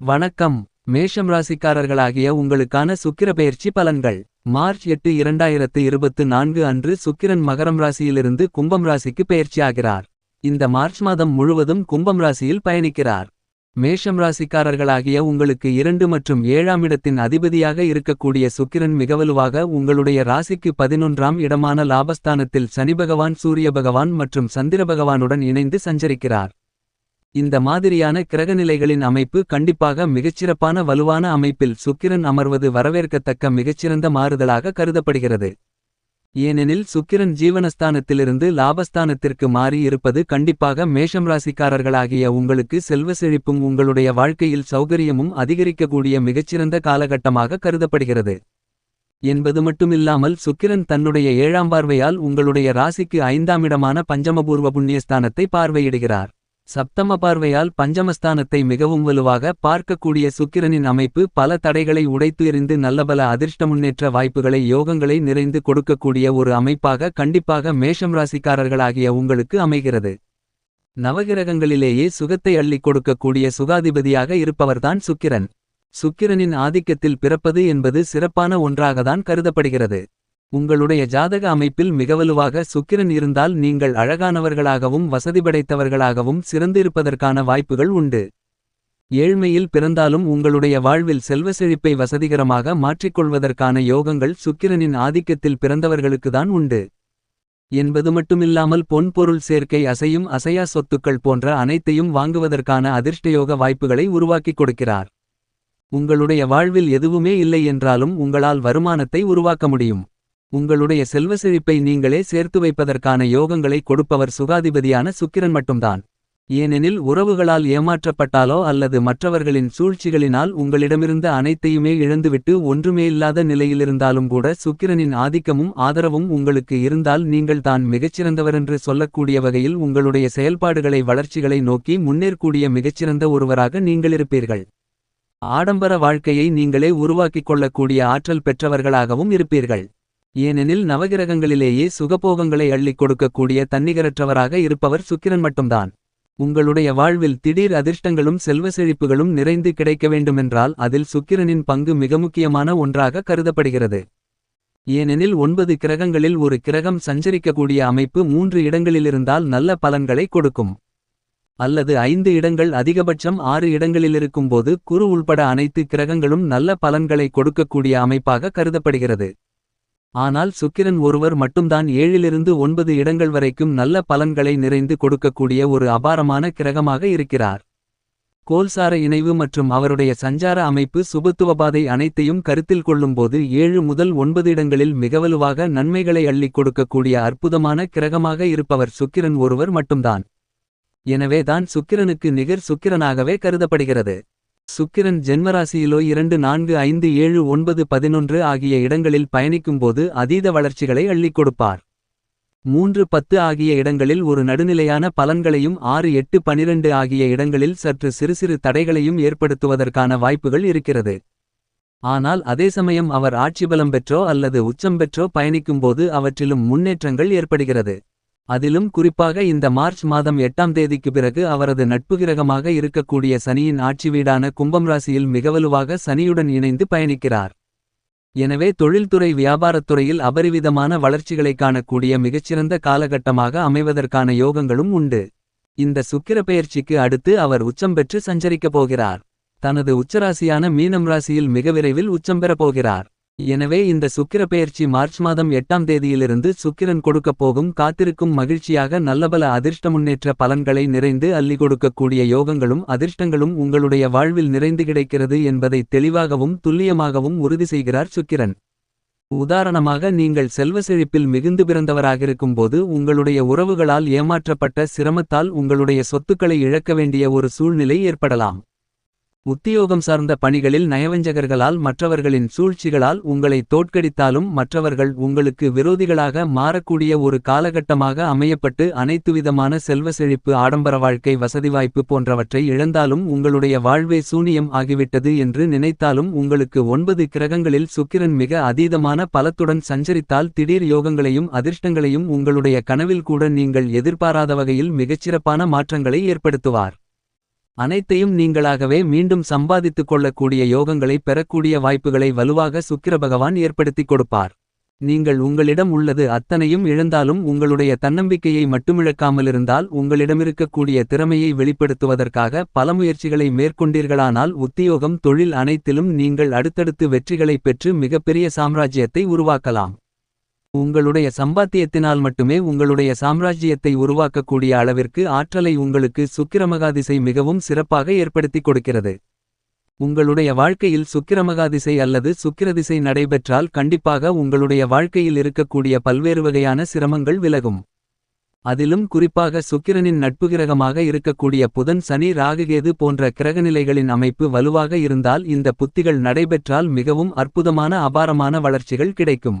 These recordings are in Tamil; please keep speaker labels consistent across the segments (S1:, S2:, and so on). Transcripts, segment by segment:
S1: வணக்கம். மேஷம் ராசிக்காரர்களாகிய உங்களுக்கான சுக்கிர பெயர்ச்சி பலன்கள். மார்ச் எட்டு இரண்டாயிரத்து இருபத்து நான்கு அன்று சுக்கிரன் மகரம் ராசியிலிருந்து கும்பம் ராசிக்கு பெயர்ச்சியாகிறார் இந்த மார்ச் மாதம் முழுவதும் கும்பம் ராசியில் பயணிக்கிறார். மேஷம் ராசிக்காரர்களாகிய உங்களுக்கு இரண்டு மற்றும் ஏழாம் இடத்தின் அதிபதியாக இருக்கக்கூடிய சுக்கிரன் மிகவலுவாக உங்களுடைய ராசிக்கு பதினொன்றாம் இடமான லாபஸ்தானத்தில் சனி பகவான் சூரிய பகவான் மற்றும் சந்திர பகவானுடன் இணைந்து சஞ்சரிக்கிறார். இந்த மாதிரியான கிரகநிலைகளின் அமைப்பு கண்டிப்பாக மிகச்சிறப்பான வலுவான அமைப்பில் சுக்கிரன் அமர்வது வரவேற்கத்தக்க மிகச்சிறந்த மாறுதலாக கருதப்படுகிறது. ஏனெனில் சுக்கிரன் ஜீவனஸ்தானத்திலிருந்து லாபஸ்தானத்திற்கு மாறி இருப்பது கண்டிப்பாக மேஷம் ராசிக்காரர்களாகிய உங்களுக்கு செல்வ செழிப்பும் உங்களுடைய வாழ்க்கையில் சௌகரியமும் அதிகரிக்கக்கூடிய மிகச்சிறந்த காலகட்டமாக கருதப்படுகிறது. என்பது மட்டுமில்லாமல் சுக்கிரன் தன்னுடைய ஏழாம் பார்வையால் உங்களுடைய ராசிக்கு ஐந்தாம் இடமான பஞ்சமபூர்வ புண்ணியஸ்தானத்தை பார்வையிடுகிறார். சப்தம பார்வையால் பஞ்சமஸ்தானத்தை மிகவும் வலுவாக பார்க்கக்கூடிய சுக்கிரனின் அமைப்பு பல தடைகளை உடைத்து எறிந்து நல்லபல அதிர்ஷ்ட முன்னேற்ற வாய்ப்புகளை யோகங்களை நிறைந்து கொடுக்கக்கூடிய ஒரு அமைப்பாக கண்டிப்பாக மேஷம் ராசிக்காரர்களாகிய உங்களுக்கு அமைகிறது. நவகிரகங்களிலேயே சுகத்தை அள்ளிக் கொடுக்கக்கூடிய சுகாதிபதியாக இருப்பவர்தான் சுக்கிரன். சுக்கிரனின் ஆதிக்கத்தில் பிறப்பது என்பது சிறப்பான ஒன்றாகத்தான் கருதப்படுகிறது. உங்களுடைய ஜாதக அமைப்பில் மிகவலுவாக சுக்கிரன் இருந்தால் நீங்கள் அழகானவர்களாகவும் வசதி படைத்தவர்களாகவும் சிறந்திருப்பதற்கான வாய்ப்புகள் உண்டு. ஏழ்மையில் பிறந்தாலும் உங்களுடைய வாழ்வில் செல்வ செழிப்பை வசதிகரமாக மாற்றிக்கொள்வதற்கான யோகங்கள் சுக்கிரனின் ஆதிக்கத்தில் பிறந்தவர்களுக்குதான் உண்டு. என்பது மட்டுமில்லாமல் பொன்பொருள் சேர்க்கை அசையும் அசையா சொத்துக்கள் போன்ற அனைத்தையும் வாங்குவதற்கான அதிர்ஷ்டயோக வாய்ப்புகளை உருவாக்கிக் கொடுக்கிறார். உங்களுடைய வாழ்வில் எதுவுமே இல்லை என்றாலும் உங்களால் வருமானத்தை உருவாக்க முடியும். உங்களுடைய செல்வ செழிப்பை நீங்களே சேர்த்து வைப்பதற்கான யோகங்களை கொடுப்பவர் சுகாதிபதியான சுக்கிரன் மட்டும்தான். ஏனெனில் உறவுகளால் ஏமாற்றப்பட்டாலோ அல்லது மற்றவர்களின் சூழ்ச்சிகளினால் உங்களிடமிருந்த அனைத்தையுமே இழந்துவிட்டு ஒன்றுமே இல்லாத நிலையிலிருந்தாலும் கூட சுக்கிரனின் ஆதிக்கமும் ஆதரவும் உங்களுக்கு இருந்தால் நீங்கள் தான் மிகச்சிறந்தவரென்று சொல்லக்கூடிய வகையில் உங்களுடைய செயல்பாடுகளை வளர்ச்சிகளை நோக்கி முன்னேறக்கூடிய மிகச்சிறந்த ஒருவராக நீங்கள் இருப்பீர்கள். ஆடம்பர வாழ்க்கையை நீங்களே உருவாக்கிக் கொள்ளக்கூடிய ஆற்றல் பெற்றவர்களாகவும் இருப்பீர்கள். ஏனெனில் நவகிரகங்களிலேயே சுகபோகங்களை அள்ளிக் கொடுக்கக்கூடிய தன்னிகரற்றவராக இருப்பவர் சுக்கிரன் மட்டும்தான். உங்களுடைய வாழ்வில் திடீர் அதிர்ஷ்டங்களும் செல்வ செழிப்புகளும் நிறைந்து கிடைக்க வேண்டுமென்றால் அதில் சுக்கிரனின் பங்கு மிக முக்கியமான ஒன்றாக கருதப்படுகிறது. ஏனெனில் ஒன்பது கிரகங்களில் ஒரு கிரகம் சஞ்சரிக்கக்கூடிய அமைப்பு மூன்று இடங்களிலிருந்தால் நல்ல பலன்களை கொடுக்கும். அல்லது ஐந்து இடங்கள் அதிகபட்சம் ஆறு இடங்களிலிருக்கும்போது குரு உள்பட அனைத்து கிரகங்களும் நல்ல பலன்களை கொடுக்கக்கூடிய அமைப்பாக கருதப்படுகிறது. ஆனால் சுக்கிரன் ஒருவர் மட்டும்தான் ஏழிலிருந்து ஒன்பது இடங்கள் வரைக்கும் நல்ல பலன்களை நிறைந்து கொடுக்கக்கூடிய ஒரு அபாரமான கிரகமாக இருக்கிறார். கோல்சார இணைவு மற்றும் அவருடைய சஞ்சார அமைப்பு சுபத்துவபாதை அனைத்தையும் கருத்தில் கொள்ளும்போது ஏழு முதல் ஒன்பது இடங்களில் மிகவலுவாக நன்மைகளை அள்ளிக் கொடுக்கக்கூடிய அற்புதமான கிரகமாக இருப்பவர் சுக்கிரன் ஒருவர் மட்டும்தான். எனவே தான் சுக்கிரனுக்கு நிகர் சுக்கிரனாகவே கருதப்படுகிறது. சுக்கிரன் ஜென்மராசியிலோ இரண்டு நான்கு ஐந்து ஏழு ஒன்பது பதினொன்று ஆகிய இடங்களில் பயணிக்கும்போது அதீத வளர்ச்சிகளை அள்ளிக் கொடுப்பார். மூன்று பத்து ஆகிய இடங்களில் ஒரு நடுநிலையான பலன்களையும் ஆறு எட்டு பனிரெண்டு ஆகிய இடங்களில் சற்று சிறு சிறு தடைகளையும் ஏற்படுத்துவதற்கான வாய்ப்புகள் இருக்கிறது. ஆனால் அதே சமயம் அவர் ஆட்சிபலம் பெற்றோ அல்லது உச்சம் பெற்றோ பயணிக்கும்போது அவற்றிலும் முன்னேற்றங்கள் ஏற்படுகிறது. அதிலும் குறிப்பாக இந்த மார்ச் மாதம் எட்டாம் தேதிக்கு பிறகு அவரது நட்புகிரகமாக இருக்கக்கூடிய சனியின் ஆட்சி வீடான கும்பம் ராசியில் மிகவலுவாக சனியுடன் இணைந்து பயணிக்கிறார். எனவே தொழில்துறை வியாபாரத்துறையில் அபரிவிதமான வளர்ச்சிகளை காணக்கூடிய மிகச்சிறந்த காலகட்டமாக அமைவதற்கான யோகங்களும் உண்டு. இந்த சுக்கிர பெயர்ச்சிக்கு அடுத்து அவர் உச்சம் பெற்று சஞ்சரிக்கப் போகிறார். தனது உச்சராசியான மீனம் ராசியில் மிக விரைவில் உச்சம் பெறப் போகிறார். எனவே இந்த சுக்கிர பெயர்ச்சி மார்ச் மாதம் எட்டாம் தேதியிலிருந்து சுக்கிரன் கொடுக்கப் போகும் காத்திருக்கும் மகிழ்ச்சியாக நல்லபல அதிர்ஷ்ட முன்னேற்ற பலன்களை நிறைந்து அள்ளி கொடுக்கக்கூடிய யோகங்களும் அதிர்ஷ்டங்களும் உங்களுடைய வாழ்வில் நிறைந்து கிடைக்கிறது என்பதை தெளிவாகவும் துல்லியமாகவும் உறுதி செய்கிறார் சுக்கிரன். உதாரணமாக நீங்கள் செல்வ செழிப்பில் மிகுந்து பிறந்தவராகிருக்கும்போது உங்களுடைய உறவுகளால் ஏமாற்றப்பட்ட சிரமத்தால் உங்களுடைய சொத்துக்களை இழக்க வேண்டிய ஒரு சூழ்நிலை ஏற்படலாம். உத்தியோகம் சார்ந்த பணிகளில் நயவஞ்சகர்களால் மற்றவர்களின் சூழ்ச்சிகளால் உங்களை தோற்கடித்தாலும் மற்றவர்கள் உங்களுக்கு விரோதிகளாக மாறக்கூடிய ஒரு காலகட்டமாக அமையப்பட்டு அனைத்துவிதமான செல்வ செழிப்பு ஆடம்பர வாழ்க்கை வசதி வாய்ப்பு போன்றவற்றை இழந்தாலும் உங்களுடைய வாழ்வே சூனியம் ஆகிவிட்டது என்று நினைத்தாலும் உங்களுக்கு ஒன்பது கிரகங்களில் சுக்கிரன் மிக அதீதமான பலத்துடன் சஞ்சரித்தால் திடீர் யோகங்களையும் அதிர்ஷ்டங்களையும் உங்களுடைய கனவில் கூட நீங்கள் எதிர்பாராத வகையில் மிகச்சிறப்பான மாற்றங்களை ஏற்படுத்துவார். அனைத்தையும் நீங்களாகவே மீண்டும் சம்பாதித்துக் கொள்ளக்கூடிய யோகங்களை பெறக்கூடிய வாய்ப்புகளை வலுவாக சுக்கிர பகவான் ஏற்படுத்திக் கொடுப்பார். நீங்கள் உங்களிடம் உள்ளது அத்தனையும் இழந்தாலும் உங்களுடைய தன்னம்பிக்கையை மட்டுமிழக்காமலிருந்தால் உங்களிடமிருக்கக்கூடிய திறமையை வெளிப்படுத்துவதற்காக பல முயற்சிகளை மேற்கொண்டீர்களானால் உத்தியோகம் தொழில் அனைத்திலும் நீங்கள் அடுத்தடுத்து வெற்றிகளைப் பெற்று மிகப்பெரிய சாம்ராஜ்யத்தை உருவாக்கலாம். உங்களுடைய சம்பாத்தியத்தினால் மட்டுமே உங்களுடைய சாம்ராஜ்யத்தை உருவாக்கக்கூடிய அளவிற்கு ஆற்றலை உங்களுக்கு சுக்கிரமகாதிசை மிகவும் சிறப்பாக ஏற்படுத்திக் கொடுக்கிறது. உங்களுடைய வாழ்க்கையில் சுக்கிரமகாதிசை அல்லது சுக்கிரதிசை நடைபெற்றால் கண்டிப்பாக உங்களுடைய வாழ்க்கையில் இருக்கக்கூடிய பல்வேறு வகையான சிரமங்கள் விலகும். அதிலும் குறிப்பாக சுக்கிரனின் நட்பு கிரகமாக இருக்கக்கூடிய புதன் சனி ராகுகேது போன்ற கிரகநிலைகளின் அமைப்பு வலுவாக இருந்தால் இந்த புத்திகள் நடைபெற்றால் மிகவும் அற்புதமான அபாரமான வளர்ச்சிகள் கிடைக்கும்.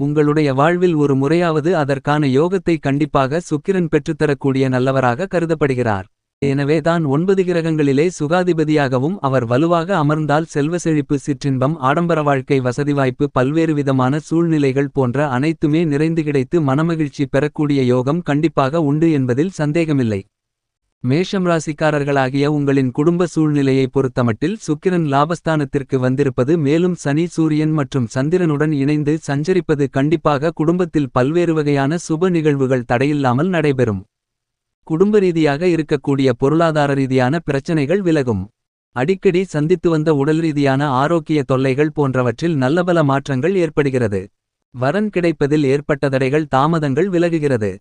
S1: உங்களுடைய வாழ்வில் ஒரு முறையாவது அதற்கான யோகத்தை கண்டிப்பாக சுக்கிரன் பெற்றுத்தரக்கூடிய நல்லவராக கருதப்படுகிறார். எனவே தான் ஒன்பது கிரகங்களிலே சுகாதிபதியாகவும் அவர் வலுவாக அமர்ந்தால் செல்வ செழிப்பு சிற்றின்பம் ஆடம்பர வாழ்க்கை வசதி வாய்ப்பு பல்வேறு விதமான சூழ்நிலைகள் போன்ற அனைத்துமே நிறைந்து கிடைத்து மனமகிழ்ச்சி பெறக்கூடிய யோகம் கண்டிப்பாக உண்டு என்பதில் சந்தேகமில்லை. மேஷம் ராசிக்காரர்களாகிய உங்களின் குடும்ப சூழ்நிலையை பொறுத்தமட்டில் சுக்கிரன் லாபஸ்தானத்திற்கு வந்திருப்பது மேலும் சனி சூரியன் மற்றும் சந்திரனுடன் இணைந்து சஞ்சரிப்பது கண்டிப்பாக குடும்பத்தில் பல்வேறு வகையான சுப நிகழ்வுகள் தடையில்லாமல் நடைபெறும். குடும்ப ரீதியாக இருக்கக்கூடிய பொருளாதார ரீதியான பிரச்சனைகள் விலகும். அடிக்கடி சந்தித்து வந்த உடல் ரீதியான ஆரோக்கிய தொல்லைகள் போன்றவற்றில் நல்லபல மாற்றங்கள் ஏற்படுகிறது. வரன் கிடைப்பதில் ஏற்பட்ட தடைகள் தாமதங்கள் விலகுகிறது.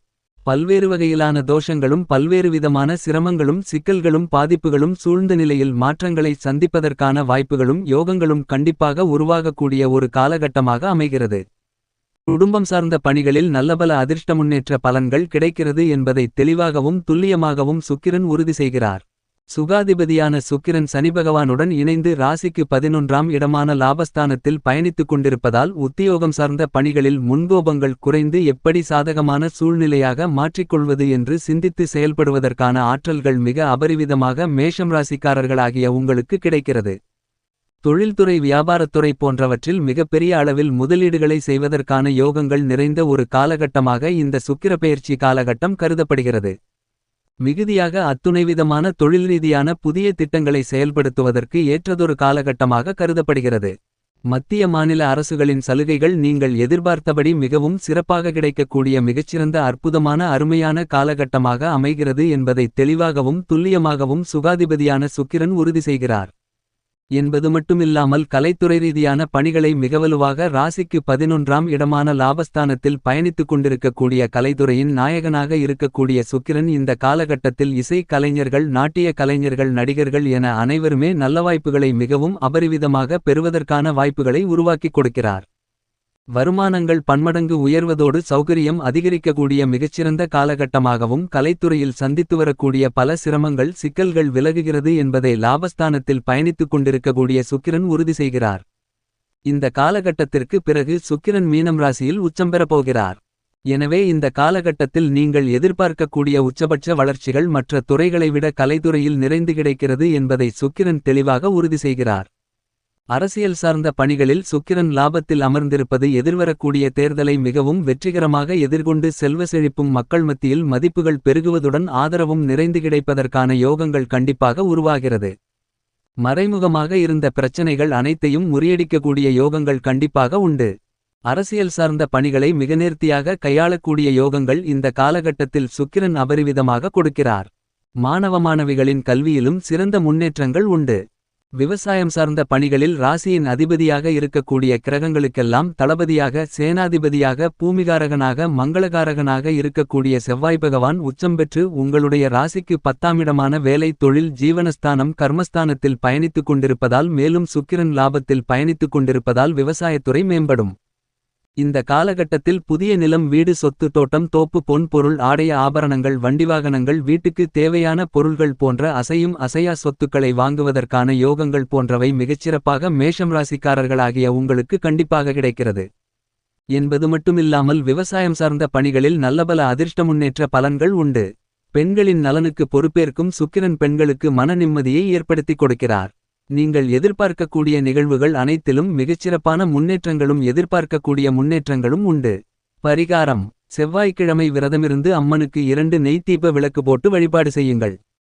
S1: பல்வேறு வகையிலான தோஷங்களும் பல்வேறு விதமான சிரமங்களும் சிக்கல்களும் பாதிப்புகளும் சூழ்ந்த நிலையில் மாற்றங்களை சந்திப்பதற்கான வாய்ப்புகளும் யோகங்களும் கண்டிப்பாக உருவாகக்கூடிய ஒரு காலகட்டமாக அமைகிறது. குடும்பம் சார்ந்த பணிகளில் நல்லபல அதிர்ஷ்ட முன்னேற்ற பலன்கள் கிடைக்கிறது என்பதை தெளிவாகவும் துல்லியமாகவும் சுக்கிரன் உறுதி செய்கிறார். சுகாதிபதியான சுக்கிரன் சனிபகவானுடன் இணைந்து ராசிக்கு பதினொன்றாம் இடமான லாபஸ்தானத்தில் பயணித்துக் கொண்டிருப்பதால் உத்தியோகம் சார்ந்த பணிகளில் முன்கோபங்கள் குறைந்து எப்படி சாதகமான சூழ்நிலையாக மாற்றிக்கொள்வது என்று சிந்தித்து செயல்படுவதற்கான ஆற்றல்கள் மிக அபரிவிதமாக மேஷம் ராசிக்காரர்களாகிய உங்களுக்கு கிடைக்கிறது. தொழில்துறை வியாபாரத்துறை போன்றவற்றில் மிகப்பெரிய அளவில் முதலீடுகளை செய்வதற்கான யோகங்கள் நிறைந்த ஒரு காலகட்டமாக இந்த சுக்கிரப்பெயர்ச்சி காலகட்டம் கருதப்படுகிறது. மிகுதியாக அத்துணைவிதமான தொழில் ரீதியான புதிய திட்டங்களை செயல்படுத்துவதற்கு ஏற்றதொரு காலகட்டமாக கருதப்படுகிறது. மத்திய மாநில அரசுகளின் சலுகைகள் நீங்கள் எதிர்பார்த்தபடி மிகவும் சிறப்பாக கிடைக்கக்கூடிய மிகச்சிறந்த அற்புதமான அருமையான காலகட்டமாக அமைகிறது என்பதை தெளிவாகவும் துல்லியமாகவும் சுகாதிபதியான சுக்கிரன் உறுதி செய்கிறார். என்பது மட்டுமில்லாமல் கலைத்துறை ரீதியான பணிகளை மிகவலுவாக ராசிக்கு பதினொன்றாம் இடமான லாபஸ்தானத்தில் பயணித்துக் கொண்டிருக்கக்கூடிய கலைத்துறையின் நாயகனாக இருக்கக்கூடிய சுக்கிரன் இந்த காலகட்டத்தில் இசை கலைஞர்கள் நாட்டிய கலைஞர்கள் நடிகர்கள் என அனைவருமே நல்ல வாய்ப்புகளை மிகவும் அபரிவிதமாக பெறுவதற்கான வாய்ப்புகளை உருவாக்கிக் கொடுக்கிறார். வருமானங்கள் பன்மடங்கு உயர்வதோடு சௌகரியம் அதிகரிக்கக்கூடிய மிகச்சிறந்த காலகட்டமாகவும் கலைத்துறையில் சந்தித்து வரக்கூடிய பல சிரமங்கள் சிக்கல்கள் விலகுகிறது என்பதை லாபஸ்தானத்தில் பயணித்துக் கொண்டிருக்கக்கூடிய சுக்கிரன் உறுதி செய்கிறார். இந்த காலகட்டத்திற்கு பிறகு சுக்கிரன் மீனம் ராசியில் உச்சம் பெறப்போகிறார் எனவே இந்த காலகட்டத்தில் நீங்கள் எதிர்பார்க்கக்கூடிய உச்சபட்ச வளர்ச்சிகள் மற்ற துறைகளை விட கலைத்துறையில் நிறைந்து கிடைக்கிறது என்பதை சுக்கிரன் தெளிவாக உறுதி செய்கிறார். அரசியல் சார்ந்த பணிகளில் சுக்கிரன் லாபத்தில் அமர்ந்திருப்பது எதிர்வரக்கூடிய தேர்தலை மிகவும் வெற்றிகரமாக எதிர்கொண்டு செல்வ செழிப்பும் மக்கள் மத்தியில் மதிப்புகள் பெருகுவதுடன் ஆதரவும் நிறைந்து கிடைப்பதற்கான யோகங்கள் கண்டிப்பாக உருவாகிறது. மறைமுகமாக இருந்த பிரச்சனைகள் அனைத்தையும் முறியடிக்கக்கூடிய யோகங்கள் கண்டிப்பாக உண்டு. அரசியல் சார்ந்த பணிகளை மிக நேர்த்தியாக கையாளக்கூடிய யோகங்கள் இந்த காலகட்டத்தில் சுக்கிரன் அபரிவிதமாக கொடுக்கிறார். மாணவ மாணவிகளின் கல்வியிலும் சிறந்த முன்னேற்றங்கள் உண்டு. விவசாயம் சார்ந்த பணிகளில் ராசியின் அதிபதியாக இருக்கக்கூடிய கிரகங்களுக்கெல்லாம் தளபதியாக சேனாதிபதியாக பூமிகாரகனாக மங்களகாரகனாக இருக்கக்கூடிய செவ்வாய் பகவான் உச்சம் பெற்று உங்களுடைய ராசிக்கு பத்தாமிடமான வேலை தொழில் ஜீவனஸ்தானம் கர்மஸ்தானத்தில் பயணித்துக் கொண்டிருப்பதால் மேலும் சுக்கிரன் லாபத்தில் பயணித்துக் கொண்டிருப்பதால் விவசாயத்துறை மேம்படும். இந்த காலகட்டத்தில் புதிய நிலம் வீடு சொத்து தோட்டம் தோப்பு பொன் பொருள் ஆடைய ஆபரணங்கள் வண்டிவாகனங்கள் வீட்டுக்கு தேவையான பொருள்கள் போன்ற அசையும் அசையா சொத்துக்களை வாங்குவதற்கான யோகங்கள் போன்றவை மிகச்சிறப்பாக மேஷம் ராசிக்காரர்களாகிய உங்களுக்கு கண்டிப்பாக கிடைக்கிறது. என்பது மட்டுமில்லாமல் விவசாயம் சார்ந்த பணிகளில் நல்லபல அதிர்ஷ்ட முன்னேற்ற பலன்கள் உண்டு. பெண்களின் நலனுக்கு பொறுப்பேற்கும் சுக்கிரன் பெண்களுக்கு மன நிம்மதியை ஏற்படுத்திக் கொடுக்கிறார். நீங்கள் எதிர்பார்க்கக்கூடிய நிகழ்வுகள் அனைத்திலும் மிகச்சிறப்பான முன்னேற்றங்களும் எதிர்பார்க்கக்கூடிய முன்னேற்றங்களும் உண்டு. பரிகாரம். செவ்வாய்க்கிழமை விரதமிருந்து அம்மனுக்கு இரண்டு நெய் தீப விளக்கு போட்டு வழிபாடு செய்யுங்கள்.